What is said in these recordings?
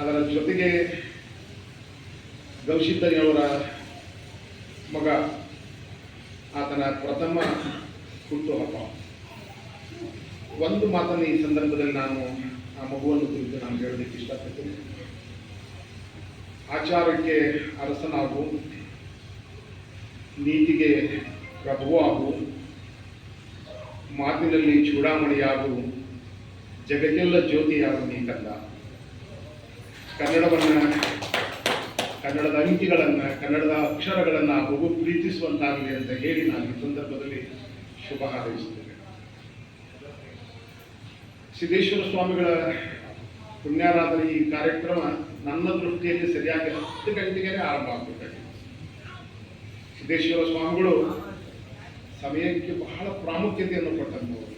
ಅದರ ಜೊತೆಗೆ ಗೌಶಿದ್ದನಿಯವರ ಮಗ, ಆತನ ಪ್ರಥಮ ಹುಟ್ಟುಹಬ್ಬ ಒಂದು ಮಾತನ್ನು ಈ ಸಂದರ್ಭದಲ್ಲಿ ನಾನು ಆ ಮಗುವನ್ನು ಕುರಿತು ನಾನು ಹೇಳೋದಕ್ಕೆ ಇಷ್ಟಪಡ್ತೇನೆ. ಆಚಾರಕ್ಕೆ ಅರಸನಾಗು, ನೀತಿಗೆ ಪ್ರಭುವಾಗು ಮಾತಿನಲ್ಲಿ ಚೂಡಾಮಣಿಯಾಗು, ಜಗತ್ತೆಲ್ಲ ಜ್ಯೋತಿಯಾಗು ನೀ ಕಂದ ಕನ್ನಡವನ್ನು ಕನ್ನಡದ ಅಂಕಿಗಳನ್ನು ಕನ್ನಡದ ಅಕ್ಷರಗಳನ್ನು ಬಹು ಪ್ರೀತಿಸುವಂತಾಗಲಿ ಅಂತ ಹೇಳಿ ನಾನು ಈ ಸಂದರ್ಭದಲ್ಲಿ ಶುಭ ಹಾರೈಸುತ್ತೇನೆ. ಸಿದ್ದೇಶ್ವರ ಸ್ವಾಮಿಗಳ ಪುಣ್ಯಾರಾಧನೆ ಈ ಕಾರ್ಯಕ್ರಮ ನನ್ನ ದೃಷ್ಟಿಯಲ್ಲಿ ಸರಿಯಾಗಿ ಹತ್ತು ಗಂಟೆಗೆ ಆರಂಭ ಆಗಬೇಕಾಗಿದೆ ಸಿದ್ದೇಶ್ವರ ಸ್ವಾಮಿಗಳು ಸಮಯಕ್ಕೆ ಬಹಳ ಪ್ರಾಮುಖ್ಯತೆಯನ್ನು ಕೊಟ್ಟಂಥವ್ರು.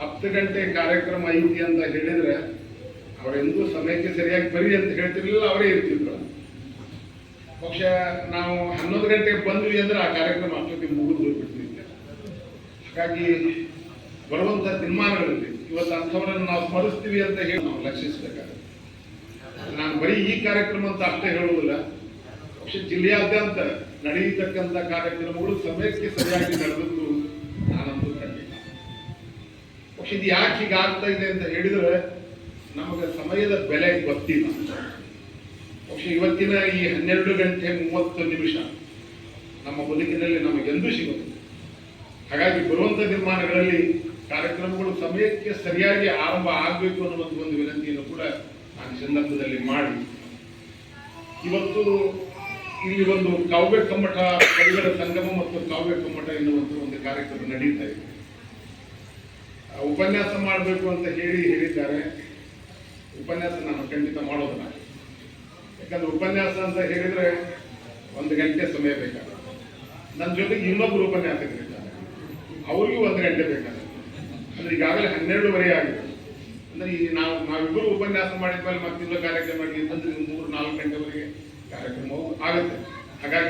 ಹತ್ತು ಗಂಟೆ ಕಾರ್ಯಕ್ರಮ ಐತಿ ಅಂತ ಹೇಳಿದ್ರೆ ಅವರೆಂದೂ ಸಮಯಕ್ಕೆ ಸರಿಯಾಗಿ ಬರಿ ಅಂತ ಹೇಳ್ತಿರ್ಲಿಲ್ಲ, ಅವರೇ ಇರ್ತಿದ್ರು. ಪಕ್ಷ ನಾವು ಹನ್ನೊಂದು ಗಂಟೆಗೆ ಬಂದ್ವಿ ಅಂದ್ರೆ ಆ ಕಾರ್ಯಕ್ರಮ ಅಷ್ಟೊತ್ತಿಗೆ ಮುಗಿದು ಹೋಗ್ಬಿಡ್ತಿದ್ದೆ ಹಾಗಾಗಿ ಬರುವಂಥ ತೀರ್ಮಾನಗಳಲ್ಲಿ ಇವತ್ತು ಅಂಥವರನ್ನು ನಾವು ಸ್ಮರಿಸ್ತೀವಿ ಅಂತ ಹೇಳಿ ನಾವು ಲಕ್ಷಿಸಬೇಕಾಗುತ್ತೆ. ನಾನು ಬರೀ ಈ ಕಾರ್ಯಕ್ರಮ ಅಂತ ಅಷ್ಟೇ ಹೇಳುವುದಿಲ್ಲ. ಪಕ್ಷ ಜಿಲ್ಲೆಯಾದ್ಯಂತ ನಡೆಯತಕ್ಕಂಥ ಕಾರ್ಯಕ್ರಮಗಳು ಸಮಯಕ್ಕೆ ಸರಿಯಾಗಿ ನಡೆದದ್ದು ನಾನಂತೂ ಕಂಡಿಲ್ಲ ಪಕ್ಷ ಇದು ಯಾಕೆ ಹೀಗಾಗ್ತಾ ಇದೆ ಅಂತ ಹೇಳಿದ್ರೆ ನಮಗೆ ಸಮಯದ ಬೆಲೆ ಗೊತ್ತಿಲ್ಲ. ಬಹುಶಃ ಇವತ್ತಿನ ಈ ಹನ್ನೆರಡು ಗಂಟೆ ಮೂವತ್ತು ನಿಮಿಷ ನಮ್ಮ ಬದುಕಿನಲ್ಲಿ ನಮಗೆಂದೂ ಸಿಗುತ್ತೆ ಹಾಗಾಗಿ ಬರುವಂಥ ನಿರ್ಮಾಣಗಳಲ್ಲಿ ಕಾರ್ಯಕ್ರಮಗಳು ಸಮಯಕ್ಕೆ ಸರಿಯಾಗಿ ಆರಂಭ ಆಗಬೇಕು ಅನ್ನುವಂಥ ಒಂದು ವಿನಂತಿಯನ್ನು ಕೂಡ ನಾನು ಸಂದರ್ಭದಲ್ಲಿ ಮಾಡಿ. ಇವತ್ತು ಇಲ್ಲಿ ಒಂದು ಕಾವ್ಯ ಕಮ್ಮಟ, ಕವಿಗಳ ಸಂಗಮ ಮತ್ತು ಕಾವ್ಯ ಕಮ್ಮಟ ಎನ್ನುವಂಥ ಒಂದು ಕಾರ್ಯಕ್ರಮ ನಡೀತಾ ಇದೆ. ಉಪನ್ಯಾಸ ಮಾಡಬೇಕು ಅಂತ ಹೇಳಿ ಹೇಳಿದ್ದಾರೆ. ಉಪನ್ಯಾಸ ನಾನು ಖಂಡಿತ ಮಾಡೋದನ್ನ ಯಾಕಂದ್ರೆ ಉಪನ್ಯಾಸ ಅಂತ ಹೇಳಿದ್ರೆ ಒಂದು ಗಂಟೆ ಸಮಯ ಬೇಕಾಗುತ್ತೆ. ನನ್ನ ಜೊತೆಗೆ ಇನ್ನೊಬ್ರು ಉಪನ್ಯಾಸಕರಿದ್ದಾರೆ ಅವ್ರಿಗೂ ಒಂದು ಗಂಟೆ ಬೇಕಾಗುತ್ತೆ. ಅಂದ್ರೆ ಈಗಾಗಲೇ ಹನ್ನೆರಡುವರೆ ಆಗಿದೆ. ಅಂದ್ರೆ ಈ ನಾವು ನಾವಿಬ್ಬರು ಉಪನ್ಯಾಸ ಮಾಡಿದ್ಮೇಲೆ ಮತ್ತಿಲ್ಲ ಕಾರ್ಯಕ್ರಮ ಮಾಡಿ ಅಂತಂದ್ರೆ ಮೂರು ನಾಲ್ಕು ಗಂಟೆವರೆಗೆ ಕಾರ್ಯಕ್ರಮವು ಆಗುತ್ತೆ. ಹಾಗಾಗಿ